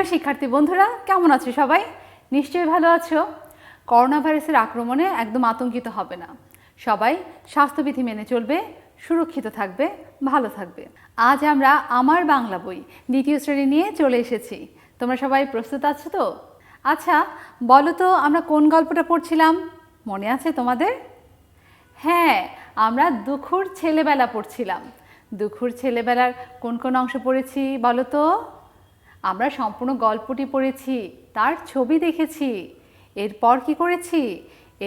প্রিয় শিক্ষার্থী বন্ধুরা, কেমন আছো সবাই? নিশ্চয়ই ভালো আছো? করোনা ভাইরাসের আক্রমণে একদম আতঙ্কিত হবে না। সবাই স্বাস্থ্যবিধি মেনে চলবে, সুরক্ষিত থাকবে, ভালো থাকবে। আজ আমরা আমার বাংলা বই দ্বিতীয় শ্রেণি নিয়ে চলে এসেছি। তোমরা সবাই প্রস্তুত আছো তো? আচ্ছা বলো তো, আমরা কোন গল্পটা পড়ছিলাম? মনে আছে তোমাদের? হ্যাঁ আমরা দুখুর ছেলেবেলা পড়ছিলাম। দুখুর ছেলেবেলার কোন কোন অংশ পড়েছি বলো তো? আমরা সম্পূর্ণ গল্পটি পড়েছি, তার ছবি দেখেছি। এরপর কি করেছি?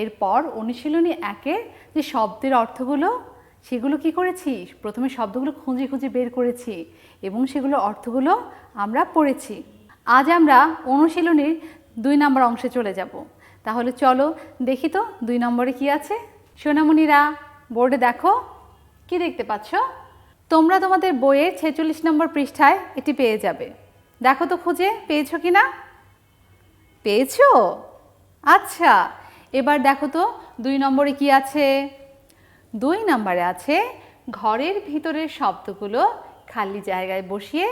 এরপর অনুশীলনী একে যে শব্দের অর্থগুলো, সেগুলো কি করেছি? প্রথমে শব্দগুলো খুঁজে খুঁজে বের করেছি এবং সেগুলোর অর্থগুলো আমরা পড়েছি। আজ আমরা অনুশীলনীর দুই নম্বর অংশে চলে যাব। তাহলে চলো দেখি তো দুই নম্বরে কি আছে। সোনামণিরা, বোর্ডে দেখো, কি দেখতে পাচ্ছ? তোমরা তোমাদের বইয়ের ছেচল্লিশ নম্বর পৃষ্ঠায় এটি পেয়ে যাবে। দেখো তো খুঁজে, পেয়েছ কি না পেয়েছ? আচ্ছা এবার দেখো তো, দুই নম্বরে কি আছে? দুই নম্বরে আছে, ঘরের ভিতরের শব্দগুলো খালি জায়গায় বসিয়ে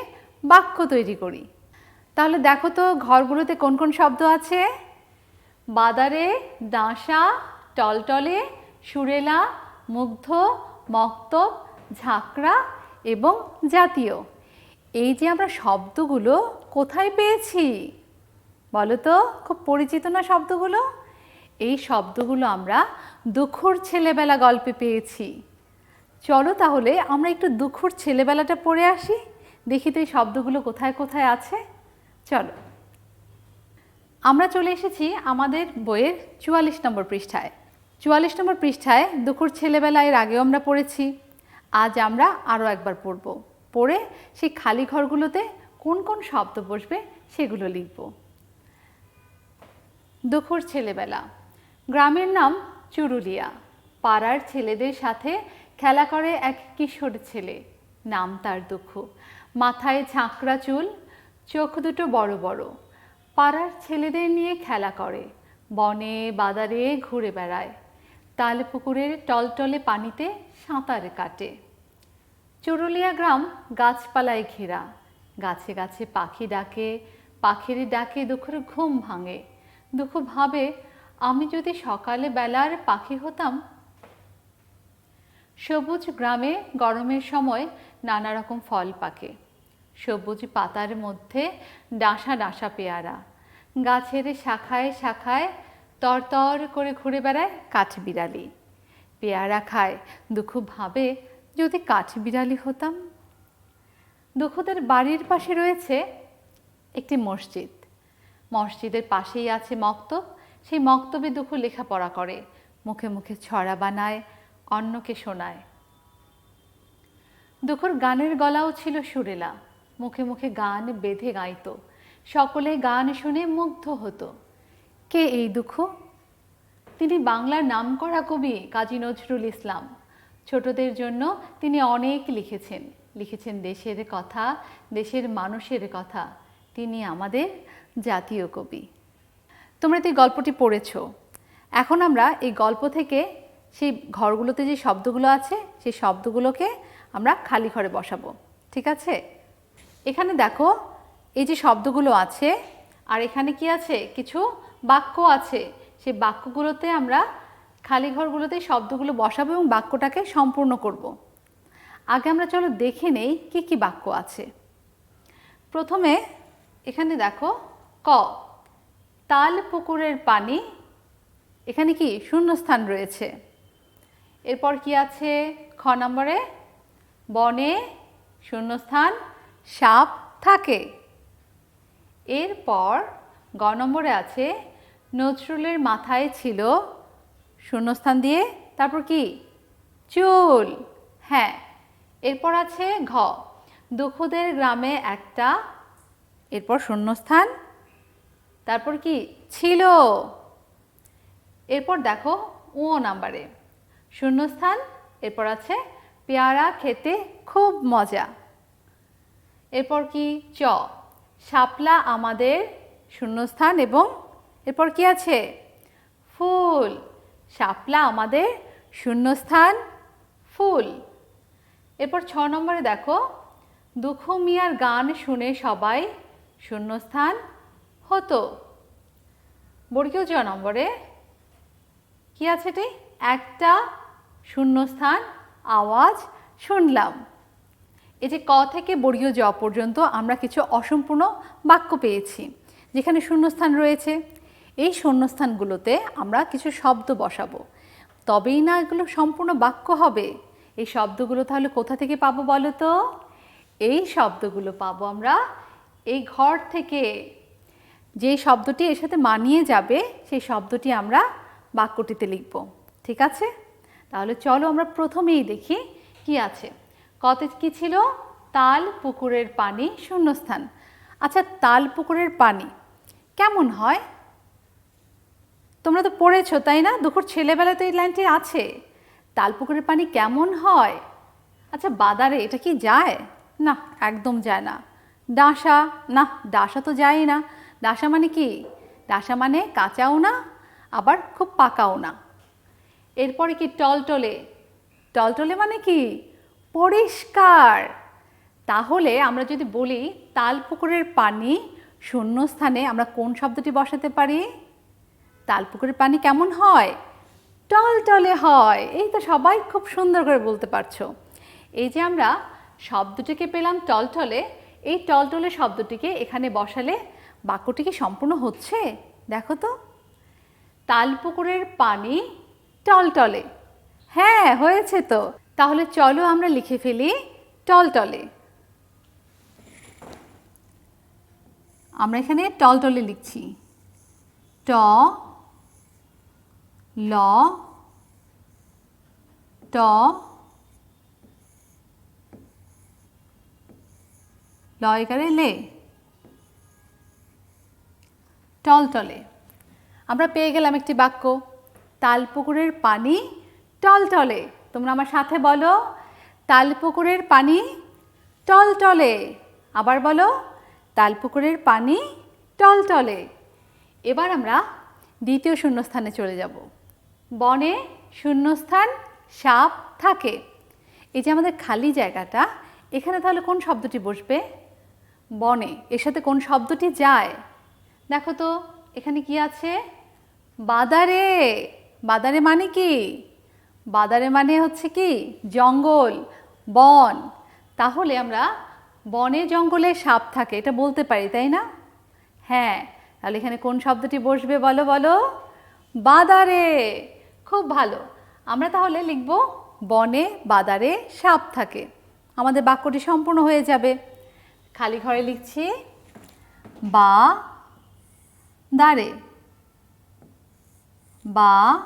বাক্য তৈরি করি। তাহলে দেখো তো, ঘরগুলোতে কোন কোন শব্দ আছে? বাদারে ডাঁসা টলটলে, সুরেলা, মুগ্ধ, মক্তব, ঝাঁকড়া এবং জাতীয়। এই যে আমরা শব্দগুলো কোথায় পেয়েছি? বলো তো খুব পরিচিত না শব্দগুলো? এই শব্দগুলো আমরা দুঃখর ছেলেবেলা গল্পে পেয়েছি। চলো তাহলে আমরা একটু দুঃখর ছেলেবেলাটা পড়ে আসি। দেখি তো এই শব্দগুলো কোথায় কোথায় আছে। চলো। আমরা চলে এসেছি আমাদের বইয়ের চুয়াল্লিশ নম্বর পৃষ্ঠায়। চুয়াল্লিশ নম্বর পৃষ্ঠায় দুঃখর ছেলেবেলা এর আগেও আমরা পড়েছি। আজ আমরা আরও একবার পড়ব। পড়ে সেই খালি ঘরগুলোতে কোন কোন শব্দ বসবে সেগুলো লিখব। দুঃখর ছেলেবেলা। গ্রামের নাম চুরুলিয়া। পাড়ার ছেলেদের সাথে খেলা করে এক কিশোর ছেলে। নাম তার দুঃখ। মাথায় ঝাঁকড়া চুল, চোখ দুটো বড় বড়। পাড়ার ছেলেদের নিয়ে খেলা করে। বনে বাদারে ঘুরে বেড়ায়। তাল পুকুরের টলটলে পানিতে সাঁতার কাটে। চুরুলিয়া গ্রাম গাছপালায় ঘেরা। গাছে গাছে পাখি ডাকে, পাখির ডাকে দুঃখের ঘুম ভাঙে। দুঃখ ভাবে, আমি যদি সকালে বেলার পাখি হতাম? সবুজ গ্রামে গরমের সময় নানা রকম ফল পাকে। সবুজ পাতার মধ্যে ডাঁসা ডাঁসা পেয়ারা। গাছের শাখায় শাখায় তরতর করে ঘুরে বেড়ায় কাঠ বিড়ালি পেয়ারা খায়, দুঃখ ভাবে যদি কাঠ বিড়ালি হতাম? দুঃখদের বাড়ির পাশে রয়েছে একটি মসজিদ। মসজিদের পাশেই আছে মক্তব। সেই মক্তবে দুঃখ লেখাপড়া করে। মুখে মুখে ছড়া বানায়, অন্যকে শোনায়। দুঃখর গানের গলাও ছিল সুরেলা। মুখে মুখে গান বেঁধে গাইত। সকলে গান শুনে মুগ্ধ হতো। কে এই দুঃখ? তিনি বাংলার নামকরা কবি কাজী নজরুল ইসলাম। ছোটদের জন্য তিনি অনেক লিখেছেন। লিখেছেন দেশের কথা, দেশের মানুষের কথা। তিনি আমাদের জাতীয় কবি। তোমরা তো এই গল্পটি পড়েছ। এখন আমরা এই গল্প থেকে সেই ঘরগুলোতে যে শব্দগুলো আছে, সেই শব্দগুলোকে আমরা খালি ঘরে বসাবো। ঠিক আছে? এখানে দেখো, এই যে শব্দগুলো আছে, আর এখানে কি আছে? কিছু বাক্য আছে। সেই বাক্যগুলোতে আমরা খালি ঘরগুলোতে শব্দগুলো বসাবো এবং বাক্যটাকে সম্পূর্ণ করব। আগে আমরা চলো দেখে নেই কি কি বাক্য আছে। প্রথমে এখানে দেখো, ক, তাল পুকুরের পানি, এখানে কি শূন্যস্থান রয়েছে। এরপর কি আছে? খ নম্বরে, বনে শূন্যস্থান, সাপ থাকে। এরপর গ নম্বরে আছে, নজরুলের মাথায় ছিল শূন্যস্থান দিয়ে, তারপর কি? চুল। হ্যাঁ এরপর আছে ঘ। দুঃখদের গ্রামে একটা, এরপর শূন্যস্থান। তারপর কি? ছিল। এরপর দেখো ও নাম্বারে। শূন্যস্থান, এরপর আছে পেয়ারা খেতে খুব মজা। এরপর কি? চ। শাপলা আমাদের শূন্যস্থান এবং, এরপর কি আছে? ফুল। শাপলা আমাদের শূন্যস্থান, ফুল। এরপর ছ নম্বরে দেখো, দুঃখ মিয়ার গান শুনে সবাই শূন্যস্থান হতো। বর্গীয় জ নম্বরে, কি আছে এটি? একটা শূন্যস্থান আওয়াজ শুনলাম। এই যে ক থেকে বর্গীয় জ পর্যন্ত আমরা কিছু অসম্পূর্ণ বাক্য পেয়েছি, যেখানে শূন্যস্থান রয়েছে। এই শূন্যস্থানগুলোতে আমরা কিছু শব্দ বসাবো। তবেই না এগুলো সম্পূর্ণ বাক্য হবে। এই শব্দগুলো তাহলে কোথা থেকে পাবো বলো তো? এই শব্দগুলো পাবো আমরা এই ঘর থেকে। যে শব্দটি এর সাথে মানিয়ে যাবে, সেই শব্দটি আমরা বাক্যটিতে লিখব। ঠিক আছে? তাহলে চলো আমরা প্রথমেই দেখি কি আছে। কত কি ছিল? তাল পুকুরের পানি শূন্যস্থান। আচ্ছা তাল পুকুরের পানি কেমন হয়? তোমরা তো পড়েছো, তাই না? দুপুর ছেলেবেলায় তো এই লাইনটি আছে। তালপুকুরের পানি কেমন হয়? আচ্ছা বাদারে, এটা কি যায়? না, একদম যায় না। ডাসা না, ডাসা তো যায় না। ডাসা মানে কি? ডাসা মানে কাঁচাও না, আবার খুব পাকাও না। এরপরে কি টলটলে? টলটলে মানে কি? পরিষ্কার। তাহলে আমরা যদি বলি, তাল পুকুরের পানি শূন্যস্থানে আমরা কোন শব্দটি বসাতে পারি? তাল পুকুরের পানি কেমন হয়? টলটলে হয়। এই তো সবাই খুব সুন্দর করে বলতে পারছ। এই যে আমরা শব্দটিকে পেলাম টলটলে এই টলটলে শব্দটিকে এখানে বসালে বাক্যটি কি সম্পূর্ণ হচ্ছে? দেখো তো। তালপুকুরের পানি টলটলে হ্যাঁ হয়েছে তো। তাহলে চলো আমরা লিখে ফেলি টলটলে আমরা এখানে টলটলে লিখছি। ট ল, ট লয়কারে লে। টলটলে। আমরা পেয়ে গেলাম একটি বাক্য, তালপুকুরের পানি টলটলে। তোমরা আমার সাথে বলো, তালপুকুরের পানি টলটলে। আবার বলো, তালপুকুরের পানি টলটলে। এবার আমরা দ্বিতীয় শূন্যস্থানে চলে যাব। বনে শূন্যস্থান সাপ থাকে। এই যে আমাদের খালি জায়গাটা, এখানে তাহলে কোন শব্দটি বসবে? বনে। এর সাথে কোন শব্দটি যায়? দেখো তো, এখানে কি আছে? বাদারে। বাদারে মানে কি? বাদারে মানে হচ্ছে কি? জঙ্গল, বন। তাহলে আমরা বনে জঙ্গলে সাপ থাকে, এটা বলতে পারি, তাই না? হ্যাঁ। তাহলে এখানে কোন শব্দটি বসবে বলো বলো? বাদারে। খুব ভালো। আমরা তাহলে লিখব, বনে বাদারে সাপ থাকে। আমাদের বাক্যটি সম্পূর্ণ হয়ে যাবে। খালি ঘরে লিখছি, বা দাঁড়ে। বা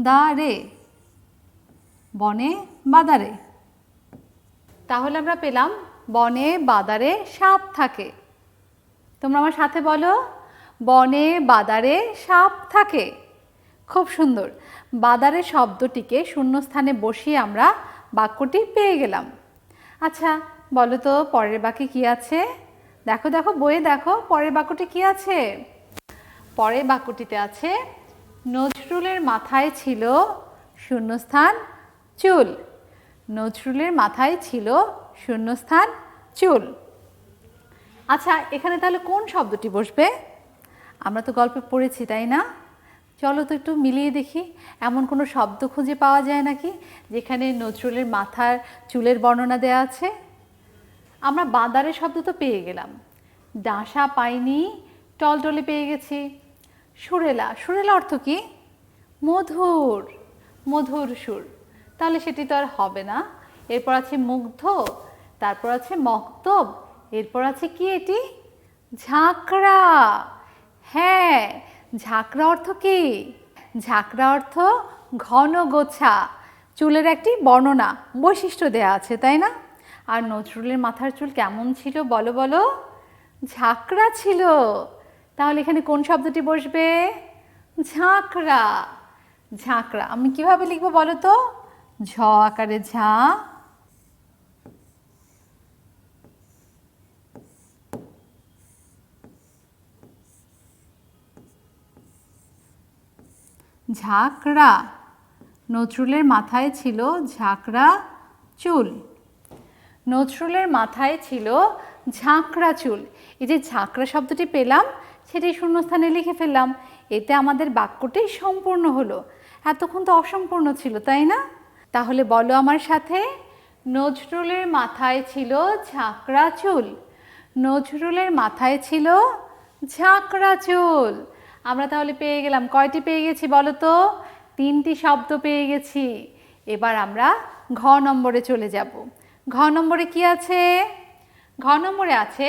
দাঁড়ে। বনে বাদারে। তাহলে আমরা পেলাম, বনে বাদারে সাপ থাকে। তোমরা আমার সাথে বলো বনে, বাদারে সাপ থাকে। খুব সুন্দর। বাদারে শব্দটিকে শূন্যস্থানে বসিয়ে আমরা বাক্যটি পেয়ে গেলাম। আচ্ছা বলো তো, পরের বাক্যে কি আছে? দেখো দেখো, বইয়ে দেখো, পরের বাক্যটি কি আছে? পরের বাক্যটিতে আছে, নজরুলের মাথায় ছিল শূন্যস্থান চুল। নজরুলের মাথায় ছিল শূন্যস্থান চুল। আচ্ছা এখানে তাহলে কোন শব্দটি বসবে? আমরা তো গল্পে পড়েছি, তাই না? চলো তো একটু মিলিয়ে দেখি, এমন কোনো শব্দ খুঁজে পাওয়া যায় নাকি, যেখানে নজরুলের মাথার চুলের বর্ণনা দেওয়া আছে? আমরা বাঁদারের শব্দ তো পেয়ে গেলাম। ডাসা পাইনি, টলটলে পেয়ে গেছি। সুরেলা সুরেলা অর্থ কি? মধুর মধুর সুর। তাহলে সেটি তো আর হবে না। এরপর আছে মুগ্ধ, তারপর আছে মক্তব, এরপর আছে কি এটি? ঝাঁকড়া। হ্যাঁ ঝাঁকড়া অর্থ কি? ঝাঁকড়া অর্থ ঘন গোছা, চুলের একটি বর্ণনা, বৈশিষ্ট্য দেয়া আছে, তাই না? আর নজরুলের মাথার চুল কেমন ছিল বলো বলো? ঝাঁকড়া ছিল। তাহলে এখানে কোন শব্দটি বসবে? ঝাঁকড়া। ঝাঁকড়া, আমি কীভাবে লিখব বলো তো? ঝ আকারে ঝা ঝাঁকড়া। নজরুলের মাথায় ছিল ঝাঁকড়া চুল। নজরুলের মাথায় ছিল ঝাঁকড়া চুল। এই যে ঝাঁকড়া শব্দটি পেলাম, সেটি শূন্যস্থানে লিখে ফেললাম। এতে আমাদের বাক্যটি সম্পূর্ণ হলো। এতক্ষণ তো অসম্পূর্ণ ছিল, তাই না? তাহলে বলো আমার সাথে, নজরুলের মাথায় ছিল ঝাঁকড়া চুল। নজরুলের মাথায় ছিল ঝাঁকড়া চুল। আমরা তাহলে পেয়ে গেলাম। কয়টি পেয়ে গেছি বলো তো? তিনটি শব্দ পেয়ে গেছি। এবার আমরা ঘ নম্বরে চলে যাব। ঘ নম্বরে কি আছে? ঘ নম্বরে আছে,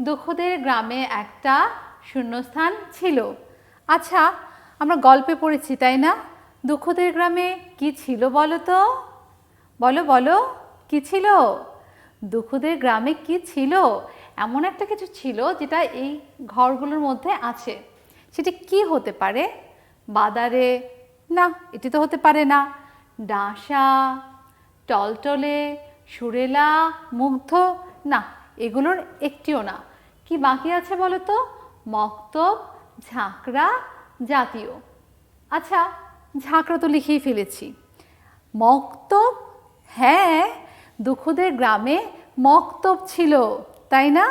দুঃখদের গ্রামে একটা শূন্যস্থান ছিল। আচ্ছা আমরা গল্পে পড়েছি, তাই না? দুঃখদের গ্রামে কি ছিল বলো তো? বলো বলো, কি ছিল? দুঃখদের গ্রামে কি ছিল? এমন একটা কিছু ছিল যেটা এই ঘরগুলোর মধ্যে আছে। সেটি কি হতে পারে? বাদারে, না, এটি তো হতে পারে না। ডাঁসা টলটলে, সুরেলা, মুগ্ধ, না, এগুলোর একটিও না। কি বাকি আছে বলো তো মক্তব, ঝাঁকড়া, জাতীয়। আচ্ছা ঝাঁকড়া তো লিখেই ফেলেছি। মক্তব? হ্যাঁ দুঃখদের গ্রামে মক্তব ছিল, তাই না?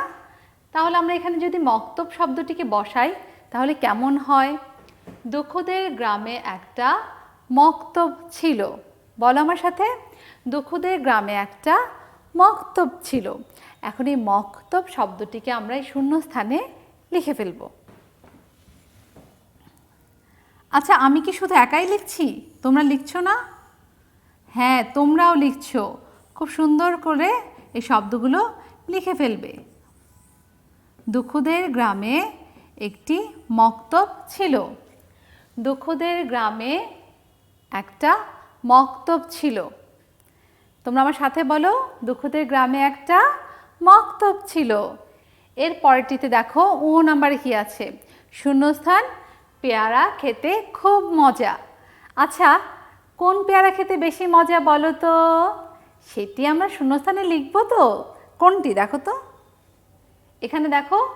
তাহলে আমরা এখানে যদি মক্তব শব্দটিকে বসাই তাহলে কেমন হয়? দুঃখদের গ্রামে একটা মক্তব ছিল। বলো আমার সাথে। দুঃখদের গ্রামে একটা মক্তব ছিল। এখন এই মক্তব শব্দটিকে আমরা এই শূন্য স্থানে লিখে ফেলব। আচ্ছা আমি কি শুধু একাই লিখছি? তোমরা লিখছো না? হ্যাঁ তোমরাও লিখছো। খুব সুন্দর করে এই শব্দগুলো লিখে ফেলবে। দুঃখদের গ্রামে একটি মক্তব ছিল। দুঃখদের গ্রামে একটা মক্তব ছিল। তোমরা আমার সাথে বলো, দুঃখদের গ্রামে একটা মক্তব ছিল। এর পরেরটিতে দেখো, ও নাম্বারে কি আছে? শূন্যস্থান, পেয়ারা খেতে খুব মজা। আচ্ছা কোন পেয়ারা খেতে বেশি মজা বলো তো? সেটি আমরা শূন্যস্থানে লিখব তো। কোনটি? দেখো তো। এখানে দেখো,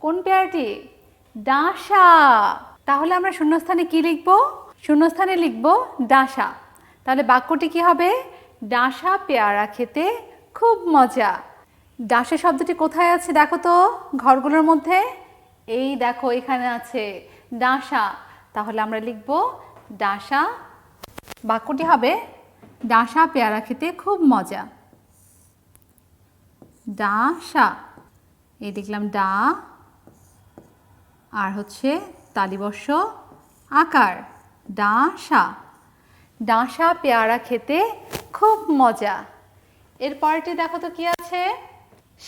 কোন পেয়ারাটি? ডাঁসা তাহলে আমরা শূন্যস্থানে কি লিখব? শূন্যস্থানে লিখব ডাঁসা তাহলে বাক্যটি কি হবে? ডাঁসা পেয়ারা খেতে খুব মজা। ডাঁসা শব্দটি কোথায় আছে দেখো তো, ঘরগুলোর মধ্যে? এই দেখো, এখানে আছে। ডাঁসা তাহলে আমরা লিখব ডাঁসা বাক্যটি হবে ডাঁসা পেয়ারা খেতে খুব মজা। ডাঁসা এই দেখলাম ডা আর হচ্ছে তালিবর্ষ আকার, ডাঁসা। ডাঁসা পেয়ারা খেতে খুব মজা। এরপরটি দেখো তো কি আছে?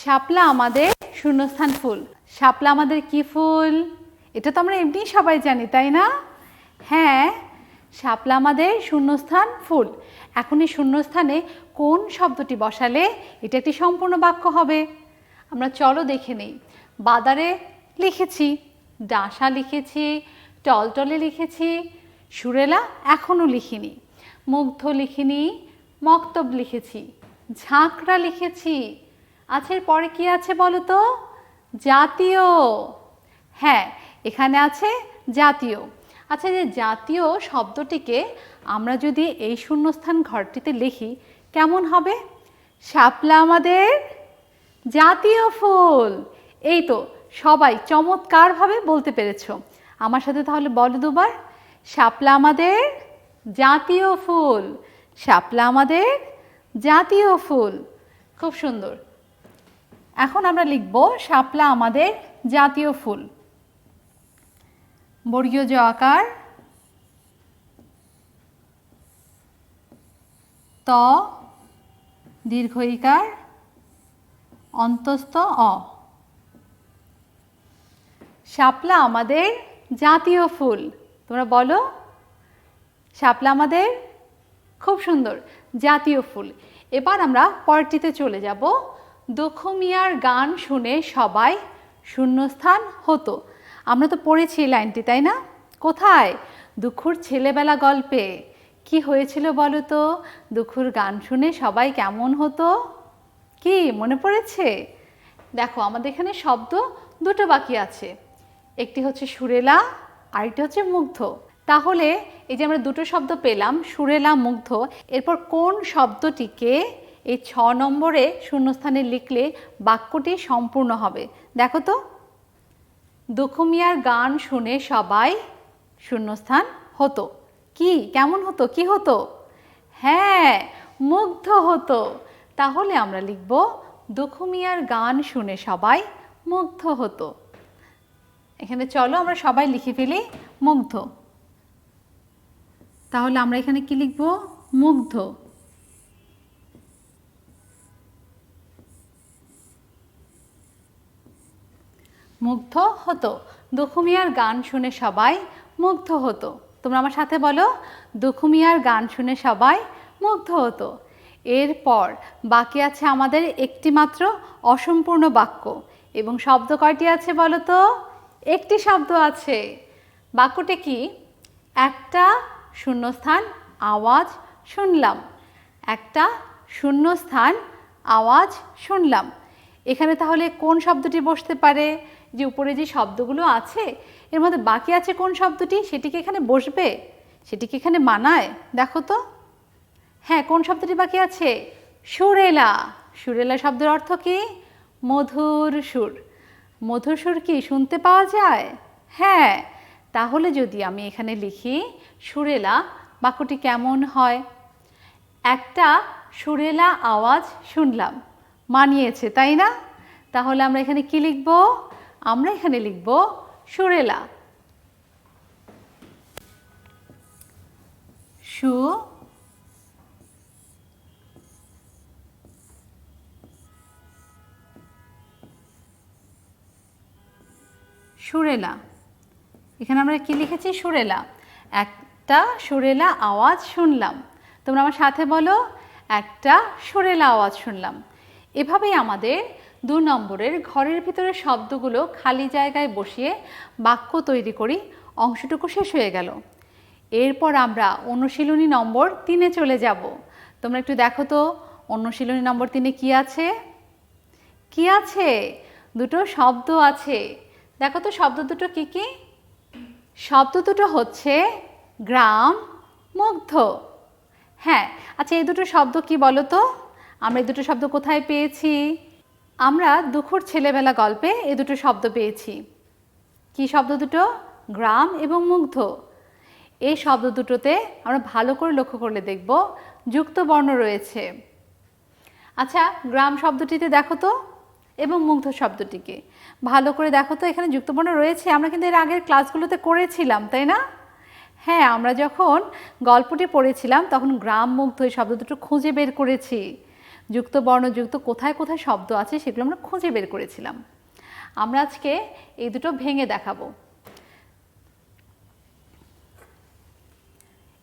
শাপলা আমাদের শূন্যস্থান ফুল। শাপলা আমাদের কি ফুল? এটা তো আমরা এমনি সবাই জানি, তাই না? হ্যাঁ শাপলা আমাদের শূন্যস্থান ফুল। এখন এই শূন্যস্থানে কোন শব্দটি বসালে এটা একটি সম্পূর্ণ বাক্য হবে? আমরা চলো দেখে নেই। বাদারে লিখেছি। ডাঁসা লিখেছি, টলটলে লিখেছি, সুরেলা এখনও লিখিনি। মুগ্ধ লিখিনি, মক্তব লিখেছি, ঝাঁকড়া লিখেছি। আছে পরে কি আছে বলো তো? জাতীয়। হ্যাঁ এখানে আছে জাতীয়। আচ্ছা যে জাতীয় শব্দটিকে আমরা যদি এই শূন্যস্থান ঘরটিতে লিখি, কেমন হবে? শাপলা আমাদের জাতীয় ফুল। এই তো সবাই চমৎকারভাবে বলতে পেরেছ। আমার সাথে তাহলে বলো দুবার। শাপলা আমাদের জাতীয় ফুল। শাপলা আমাদের জাতীয় ফুল। খুব সুন্দর। এখন আমরা লিখব, শাপলা আমাদের জাতীয় ফুল। বর্গীয় জ আকার, ত, দীর্ঘ ইকার, অন্তস্থ অ। শাপলা আমাদের জাতীয় ফুল। তোমরা বলো, শাপলা আমাদের খুব সুন্দর জাতীয় ফুল। এবার আমরা পরটিতে চলে যাব। দক্ষ মিয়ার গান শুনে সবাই শূন্যস্থান হতো। আমরা তো পড়েছি এই লাইনটি, তাই না? কোথায়? দুঃখুর ছেলেবেলা গল্পে। কি হয়েছিল বলো তো? দুঃখুর গান শুনে সবাই কেমন হতো? কি, মনে পড়েছে? দেখো, আমাদের এখানে শব্দ দুটো বাকি আছে। একটি হচ্ছে সুরেলা, আরেকটি হচ্ছে মুগ্ধ। তাহলে এই যে আমরা দুটো শব্দ পেলাম, সুরেলা, মুগ্ধ, এরপর কোন শব্দটিকে এই ছ নম্বরে শূন্যস্থানে লিখলে বাক্যটি সম্পূর্ণ হবে? দেখো তো। দুখুমিয়ার গান শুনে সবাই শূন্যস্থান হতো। কি? কেমন হতো? কি হতো? হ্যাঁ মুগ্ধ হতো। তাহলে আমরা লিখব, দুখুমিয়ার গান শুনে সবাই মুগ্ধ হতো। এখানে চলো, আমরা সবাই লিখে ফেলি মুগ্ধ। তাহলে আমরা এখানে কি লিখব? মুগ্ধ। মুগ্ধ হতো। দুখুমিয়ার গান শুনে সবাই মুগ্ধ হতো। তোমরা আমার সাথে বলো দুখুমিয়ার গান শুনে সবাই মুগ্ধ হতো। এরপর বাকি আছে আমাদের একটি মাত্র অসম্পূর্ণ বাক্য। এবং শব্দ কয়টি আছে বলো তো? একটি শব্দ আছে। বাক্যটি কি? একটা শূন্যস্থান, আওয়াজ শুনলাম। একটা শূন্যস্থান, আওয়াজ শুনলাম। এখানে তাহলে কোন শব্দটি বসতে পারে? যে উপরে যে শব্দগুলো আছে, এর মধ্যে বাকি আছে কোন শব্দটি? সেটিকে এখানে বসবে? সেটিকে এখানে মানায়? দেখো তো। হ্যাঁ কোন শব্দটি বাকি আছে? সুরেলা। সুরেলা শব্দের অর্থ কি? মধুর সুর। মধুর সুর কি শুনতে পাওয়া যায়? হ্যাঁ তাহলে যদি আমি এখানে লিখি, সুরেলা, বাক্যটি কেমন হয়? একটা সুরেলা আওয়াজ শুনলাম। মানিয়েছে, তাই না? তাহলে আমরা এখানে কি লিখব? আমরা এখানে লিখব সুরেলা। সু সুরেলা। এখানে আমরা কি লিখেছি? সুরেলা। একটা সুরেলা আওয়াজ শুনলাম। তোমরা আমার সাথে বলো, একটা সুরেলা আওয়াজ শুনলাম। এভাবেই আমাদের দু নম্বরের ঘরের ভিতরে শব্দগুলো খালি জায়গায় বসিয়ে বাক্য তৈরি করি, অংশটুকু শেষ হয়ে গেল। এরপর আমরা অনুশীলনী নম্বর তিনে চলে যাব। তোমরা একটু দেখো তো, অনুশীলনী নম্বর তিনে কি আছে? কি আছে? দুটো শব্দ আছে। দেখো তো, শব্দ দুটো কী কী? শব্দ দুটো হচ্ছে গ্রাম মুগ্ধ। হ্যাঁ আচ্ছা এই দুটো শব্দ কি বলো তো? আমরা এই দুটো শব্দ কোথায় পেয়েছি? আমরা দুখুর ছেলেবেলা গল্পে এই দুটো শব্দ পেয়েছি। কি শব্দ দুটো? গ্রাম এবং মুগ্ধ। এই শব্দ দুটোতে আমরা ভালো করে লক্ষ্য করলে দেখব যুক্ত বর্ণ রয়েছে। আচ্ছা গ্রাম শব্দটিতে দেখো তো, এবং মুগ্ধ শব্দটিকে। ভালো করে দেখো তো, এখানে যুক্তবর্ণ রয়েছে। আমরা কিন্তু এর আগের ক্লাসগুলোতে করেছিলাম, তাই না? হ্যাঁ আমরা যখন গল্পটি পড়েছিলাম, তখন গ্রাম মুগ্ধ এই শব্দ দুটো খুঁজে বের করেছি। যুক্ত বর্ণযুক্ত কোথায় কোথায় শব্দ আছে, সেগুলো আমরা খুঁজে বের করেছিলাম। আমরা আজকে এই দুটো ভেঙে দেখাবো।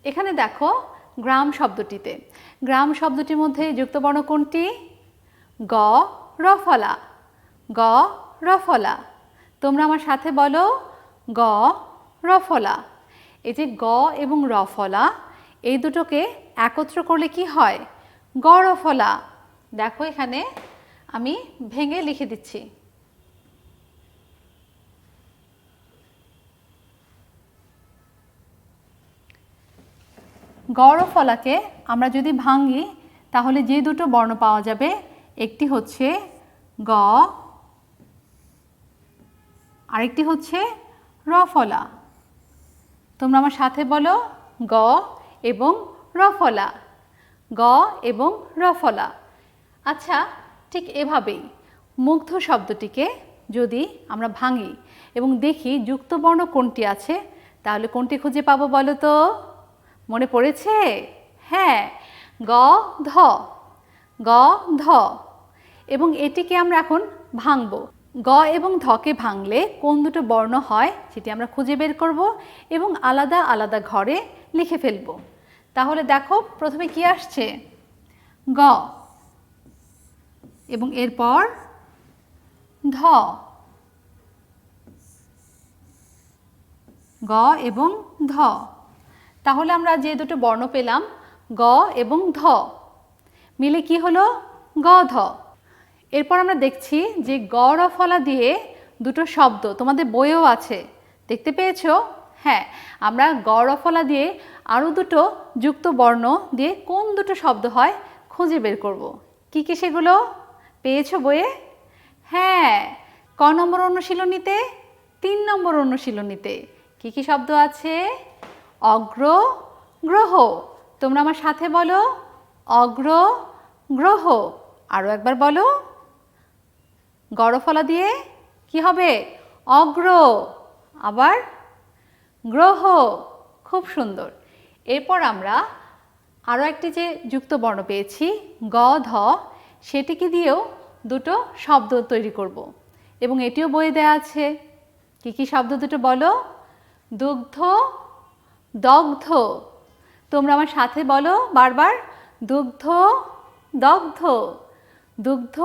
এখানে দেখো গ্রাম শব্দটিতে। গ্রাম শব্দটির মধ্যে যুক্ত বর্ণ কোনটি? গ, রফলা। গ রফলা। তোমরা আমার সাথে বলো গ, রফলা। এই যে গ এবং রফলা, এই দুটোকে একত্র করলে কি হয়? গ, রফলা। দেখো এখানে আমি ভেঙে লিখে দিচ্ছি। গড় ফলাকে আমরা যদি ভাঙি, তাহলে যে দুটো বর্ণ পাওয়া যাবে, একটি হচ্ছে গ আরেকটি হচ্ছে রফলা। তোমরা আমার সাথে বলো গ এবং রফলা। গ এবং রফলা। আচ্ছা ঠিক এভাবেই মুগ্ধ শব্দটিকে যদি আমরা ভাঙি এবং দেখি যুক্তবর্ণ কোনটি আছে, তাহলে কোনটি খুঁজে পাবো বলো তো? মনে পড়েছে? হ্যাঁ গ, ধ। গ, ধ। এবং এটিকে আমরা এখন ভাঙব। গ এবং ধকে ভাঙলে কোন দুটো বর্ণ হয় সেটি আমরা খুঁজে বের করব এবং আলাদা আলাদা ঘরে লিখে ফেলব। তাহলে দেখো, প্রথমে কি আসছে? গ। এবং এরপর ধ। গ এবং ধ। তাহলে আমরা যে দুটো বর্ণ পেলাম, গ এবং ধ। মিলে কি হলো? গ, ধ। এরপর আমরা দেখছি যে গ র ফলা দিয়ে দুটো শব্দ, তোমাদের বইও আছে, দেখতে পেয়েছ? হ্যাঁ আমরা গ র ফলা দিয়ে আরও দুটো যুক্ত বর্ণ দিয়ে কোন দুটো শব্দ হয় খুঁজে বের করব। কি কি সেগুলো? পেয়েছ বইয়ে? হ্যাঁ ক নম্বর অনুশীলনীতে? তিন নম্বর অনুশীলনীতে। কি কি শব্দ আছে? অগ্র গ্রহ। তোমরা আমার সাথে বলো, অগ্র গ্রহ। আরও একবার বলো। গড়ফলা দিয়ে কি হবে? অগ্র, আবার গ্রহ। খুব সুন্দর। এরপর আমরা আরও একটি যে যুক্ত বর্ণ পেয়েছি, গ, ধ, সেটিকে দিয়েও দুটো শব্দ তৈরি করব। এবং এটিও বইয়ে দেওয়া আছে। কি কি শব্দ দুটো বলো? দুগ্ধ, দগ্ধ। তোমরা আমার সাথে বলো বারবার। দুগ্ধ, দগ্ধ। দুগ্ধ,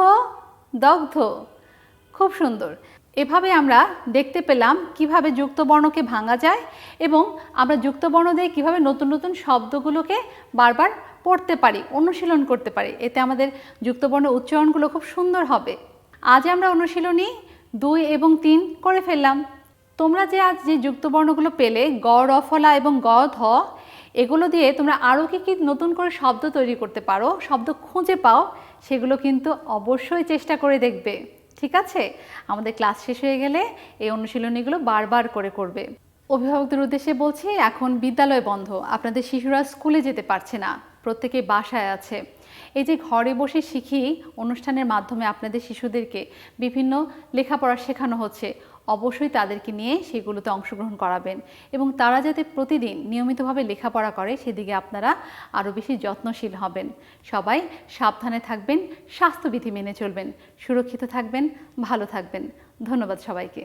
দগ্ধ। খুব সুন্দর। এভাবে আমরা দেখতে পেলাম কীভাবে যুক্তবর্ণকে ভাঙা যায় এবং আমরা যুক্তবর্ণ দিয়ে কীভাবে নতুন নতুন শব্দগুলোকে বারবার পড়তে পারি, অনুশীলন করতে পারি। এতে আমাদের যুক্তবর্ণ উচ্চারণগুলো খুব সুন্দর হবে। আজ আমরা অনুশীলনী দুই এবং তিন করে ফেললাম। তোমরা যে আজ যে যুক্তবর্ণগুলো পেলে, গ রফলা এবং গ, ধ, এগুলো দিয়ে তোমরা আরও কি কি নতুন করে শব্দ তৈরি করতে পারো, শব্দ খুঁজে পাও, সেগুলো কিন্তু অবশ্যই চেষ্টা করে দেখবে। ঠিক আছে? আমাদের ক্লাস শেষ হয়ে গেলে এই অনুশীলনীগুলো বারবার করে করবে। অভিভাবকদের উদ্দেশ্যে বলছি, এখন বিদ্যালয় বন্ধ। আপনাদের শিশুরা স্কুলে যেতে পারছে না। প্রত্যেকে বাসায় আছে। এই যে ঘরে বসে শিখি, অনুষ্ঠানের মাধ্যমে আপনাদের শিশুদেরকে বিভিন্ন লেখাপড়া শেখানো হচ্ছে। অবশ্যই তাদেরকে নিয়ে সেগুলোতে অংশগ্রহণ করাবেন এবং তারা যাতে প্রতিদিন নিয়মিতভাবে লেখাপড়া করে সেদিকে আপনারা আরও বেশি যত্নশীল হবেন। সবাই সাবধানে থাকবেন, স্বাস্থ্যবিধি মেনে চলবেন, সুরক্ষিত থাকবেন, ভালো থাকবেন। ধন্যবাদ সবাইকে।